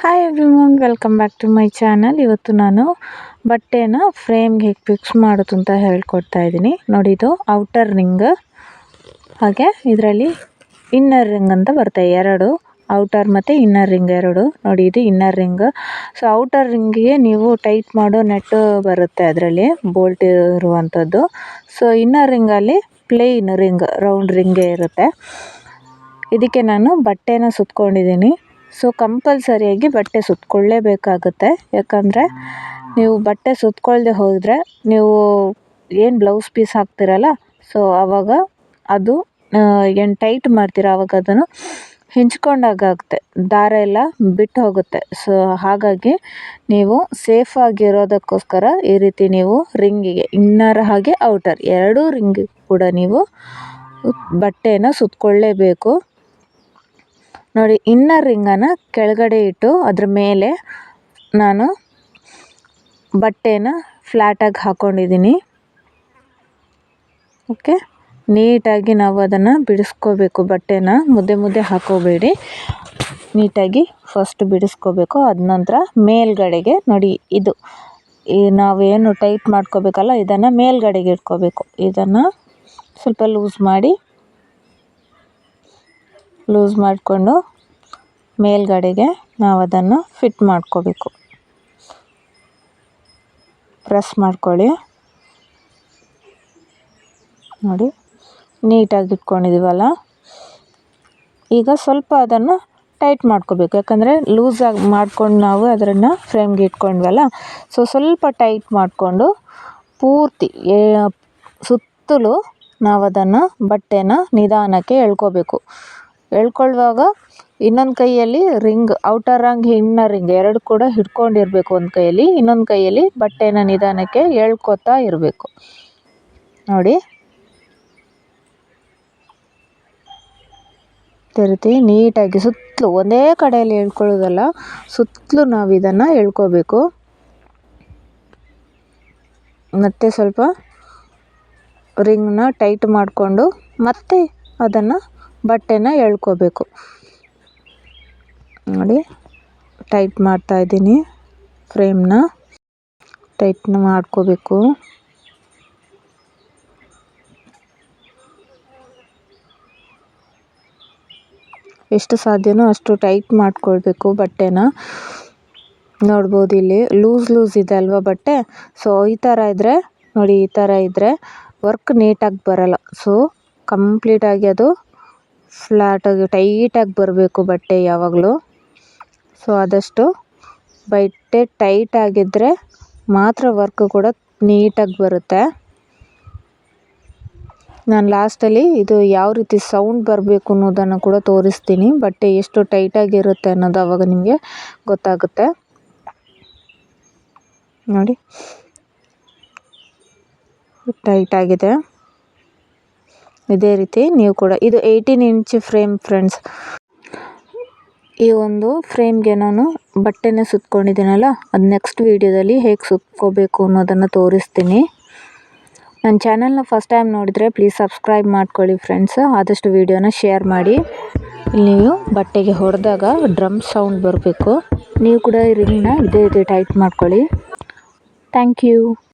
Hi everyone welcome back to my channel ಇವತ್ತು ನಾನು ಬಟ್ಟೆನ ಫ್ರೇಮ್ಗೆ ಹೇಗೆ ಫಿಕ್ಸ್ ಮಾಡೋದು ಅಂತ ಹೇಳ್ಕೊಡ್ತಾ ಇದ್ದೀನಿ. ನೋಡಿ ಇದು ಔಟರ್ ರಿಂಗ್ ಹಾಗೆ ಇದರಲ್ಲಿ ಇನ್ನರ್ ರಿಂಗ್ ಅಂತ ಬರುತ್ತೆ. ಎರಡು ಔಟರ್ ಮತ್ತು ಇನ್ನರ್ ರಿಂಗ್ ಎರಡು. ನೋಡಿ ಇದು ಇನ್ನರ್ ರಿಂಗ್ ಸೊ ಔಟರ್ ರಿಂಗಿಗೆ ನೀವು ಟೈಟ್ ಮಾಡೋ ನೆಟ್ ಬರುತ್ತೆ ಅದರಲ್ಲಿ ಬೋಲ್ಟ್ ಇರುವಂಥದ್ದು. ಸೊ ಇನ್ನರ್ ರಿಂಗಲ್ಲಿ ಪ್ಲೇನ್ ರಿಂಗ್ ರೌಂಡ್ ರಿಂಗೇ ಇರುತ್ತೆ. ಇದಕ್ಕೆ ನಾನು ಬಟ್ಟೆನ ಸುತ್ಕೊಂಡಿದ್ದೀನಿ. ಸೊ ಕಂಪಲ್ಸರಿಯಾಗಿ ಬಟ್ಟೆ ಸುತ್ಕೊಳ್ಳೇಬೇಕಾಗುತ್ತೆ. ಯಾಕಂದರೆ ನೀವು ಬಟ್ಟೆ ಸುತ್ತಕೊಳ್ಳದೆ ಹೋದರೆ ನೀವು ಏನು ಬ್ಲೌಸ್ ಪೀಸ್ ಹಾಕ್ತಿರಲ್ಲ ಸೊ ಆವಾಗ ಅದು ಏನು ಟೈಟ್ ಮಾಡ್ತೀರ ಆವಾಗ ಅದನ್ನು ಹಿಂಚ್ಕೊಂಡಾಗುತ್ತೆ ದಾರ ಎಲ್ಲ ಬಿಟ್ಟು ಹೋಗುತ್ತೆ. ಸೊ ಹಾಗಾಗಿ ನೀವು ಸೇಫಾಗಿರೋದಕ್ಕೋಸ್ಕರ ಈ ರೀತಿ ನೀವು ರಿಂಗಿಗೆ ಇನ್ನರ್ ಹಾಗೆ ಔಟರ್ ಎರಡೂ ರಿಂಗ್ ಕೂಡ ನೀವು ಬಟ್ಟೆನ ಸುತ್ತಕೊಳ್ಳೇಬೇಕು ನೋಡಿ ಇನ್ನರ್ ರಿಂಗನ್ನು ಕೆಳಗಡೆ ಇಟ್ಟು ಅದ್ರ ಮೇಲೆ ನಾನು ಬಟ್ಟೆನ ಫ್ಲ್ಯಾಟಾಗಿ ಹಾಕ್ಕೊಂಡಿದ್ದೀನಿ ಓಕೆ ನೀಟಾಗಿ ನಾವು ಅದನ್ನು ಬಿಡಿಸ್ಕೋಬೇಕು, ಬಟ್ಟೆನ. ಮುದ್ದೆ ಮುದ್ದೆ ಹಾಕೋಬೇಡಿ. ನೀಟಾಗಿ ಫಸ್ಟ್ ಬಿಡಿಸ್ಕೋಬೇಕು. ಅದ ನಂತರ ಮೇಲ್ಗಡೆಗೆ ನೋಡಿ, ಇದು. ಈ ನಾವೇನು ಟೈಟ್ ಮಾಡ್ಕೋಬೇಕಲ್ಲ, ಇದನ್ನು ಮೇಲ್ಗಡೆಗೆ ಇಟ್ಕೋಬೇಕು. ಇದನ್ನು ಸ್ವಲ್ಪ ಲೂಸ್ ಮಾಡಿ ಲೂಸ್ ಮಾಡಿಕೊಂಡು ಮೇಲ್ಗಡೆಗೆ ನಾವು ಅದನ್ನು ಫಿಟ್ ಮಾಡ್ಕೋಬೇಕು. ಪ್ರೆಸ್ ಮಾಡ್ಕೊಳ್ಳಿ. ನೋಡಿ, ನೀಟಾಗಿ ಇಟ್ಕೊಂಡಿದ್ದೀವಲ್ಲ ಈಗ ಸ್ವಲ್ಪ ಅದನ್ನು ಟೈಟ್ ಮಾಡ್ಕೋಬೇಕು. ಯಾಕಂದರೆ ಲೂಸಾಗಿ ಮಾಡ್ಕೊಂಡು ನಾವು ಅದನ್ನು ಫ್ರೇಮ್ಗೆ ಇಟ್ಕೊಂಡ್ವಲ್ಲ ಸೊ ಸ್ವಲ್ಪ ಟೈಟ್ ಮಾಡಿಕೊಂಡು ಪೂರ್ತಿ ಸುತ್ತಲೂ ನಾವು ಅದನ್ನು ಬಟ್ಟೆನ ನಿಧಾನಕ್ಕೆ ಎಳ್ಕೋಬೇಕು. ಎಳ್ಕೊಳ್ಳುವಾಗ ಇನ್ನೊಂದು ಕೈಯಲ್ಲಿ ring, outer ring inner ring ಎರಡು ಕೂಡ ಹಿಡ್ಕೊಂಡಿರಬೇಕು ಒಂದು ಕೈಯಲ್ಲಿ. ಇನ್ನೊಂದು ಕೈಯಲ್ಲಿ ಬಟ್ಟೆನ ನಿಧಾನಕ್ಕೆ ಎಳ್ಕೊತಾ ಇರಬೇಕು. ನೋಡಿ. ರೀತಿ ನೀಟಾಗಿ ಸುತ್ತಲೂ ಒಂದೇ ಕಡೆಯಲ್ಲಿ ಎಳ್ಕೊಳ್ಳೋದಲ್ಲ ಸುತ್ತಲೂ ನಾವು ಇದನ್ನು ಎಳ್ಕೋಬೇಕು ಮತ್ತೆ ಸ್ವಲ್ಪ ರಿಂಗ್ನ ಟೈಟ್ ಮಾಡಿಕೊಂಡು ಮತ್ತೆ ಅದನ್ನು ಬಟ್ಟೆನ ಎಳ್ಕೋಬೇಕು. ನೋಡಿ, ಟೈಟ್ ಮಾಡ್ತಾ ಇದ್ದೀನಿ ಫ್ರೇಮ್ನ. ಟೈಟ್ನ ಮಾಡ್ಕೋಬೇಕು. ಎಷ್ಟು ಸಾಧ್ಯನೋ ಅಷ್ಟು ಟೈಟ್ ಮಾಡ್ಕೊಳ್ಬೇಕು ಬಟ್ಟೆನ. ನೋಡ್ಬೋದು ಇಲ್ಲಿ, ಲೂಸ್ ಲೂಸ್ ಇದೆ ಅಲ್ವಾ ಬಟ್ಟೆ? ಸೊ, ಈ ಥರ ಇದ್ದರೆ ನೋಡಿ, ಈ ಥರ ಇದ್ದರೆ ವರ್ಕ್ ನೀಟಾಗಿ ಬರಲ್ಲ. ಸೊ, ಕಂಪ್ಲೀಟಾಗಿ ಅದು ಫ್ಲ್ಯಾಟಾಗಿ ಟೈಟಾಗಿ ಬರಬೇಕು ಬಟ್ಟೆ ಯಾವಾಗಲೂ. ಸೊ ಆದಷ್ಟು ಬಟ್ಟೆ ಟೈಟ್ ಆಗಿದ್ದರೆ ಮಾತ್ರ ವರ್ಕ್ ಕೂಡ ನೀಟಾಗಿ ಬರುತ್ತೆ. ನಾನು ಲಾಸ್ಟಲ್ಲಿ ಇದು ಯಾವ ರೀತಿ ಸೌಂಡ್ ಬರಬೇಕು ಅನ್ನೋದನ್ನು ಕೂಡ ತೋರಿಸ್ತೀನಿ. ಬಟ್ಟೆ ಎಷ್ಟು ಟೈಟಾಗಿರುತ್ತೆ ಅನ್ನೋದು ಅವಾಗ ನಿಮಗೆ ಗೊತ್ತಾಗುತ್ತೆ. ನೋಡಿ. ಟೈಟಾಗಿದೆ ಇದೇ ರೀತಿ ನೀವು ಕೂಡ, ಇದು ಏಯ್ಟೀನ್ ಇಂಚ್ ಫ್ರೇಮ್ ಫ್ರೆಂಡ್ಸ್ ಈ ಒಂದು ಫ್ರೇಮ್ಗೆ ನಾನು ಬಟ್ಟೆನೇ ಸುತ್ಕೊಂಡಿದ್ದೀನಲ್ಲ, ಅದು ನೆಕ್ಸ್ಟ್ ವೀಡಿಯೋದಲ್ಲಿ ಹೇಗೆ ಸುತ್ಕೋಬೇಕು ಅನ್ನೋದನ್ನು ತೋರಿಸ್ತೀನಿ. ನನ್ನ ಚಾನಲ್ನ ಫಸ್ಟ್ ಟೈಮ್ ನೋಡಿದರೆ ಪ್ಲೀಸ್ ಸಬ್ಸ್ಕ್ರೈಬ್ ಮಾಡ್ಕೊಳ್ಳಿ ಫ್ರೆಂಡ್ಸ್ ಆದಷ್ಟು ವೀಡಿಯೋನ ಶೇರ್ ಮಾಡಿ. ಇಲ್ಲಿ ನೀವು ಬಟ್ಟೆಗೆ ಹೊಡೆದಾಗ ಡ್ರಮ್ ಸೌಂಡ್ ಬರಬೇಕು. ನೀವು ಕೂಡ ಈ ರಿಂಗ್ನ ಇದೇ ರೀತಿ ಟೈಟ್ ಮಾಡ್ಕೊಳ್ಳಿ. Thank you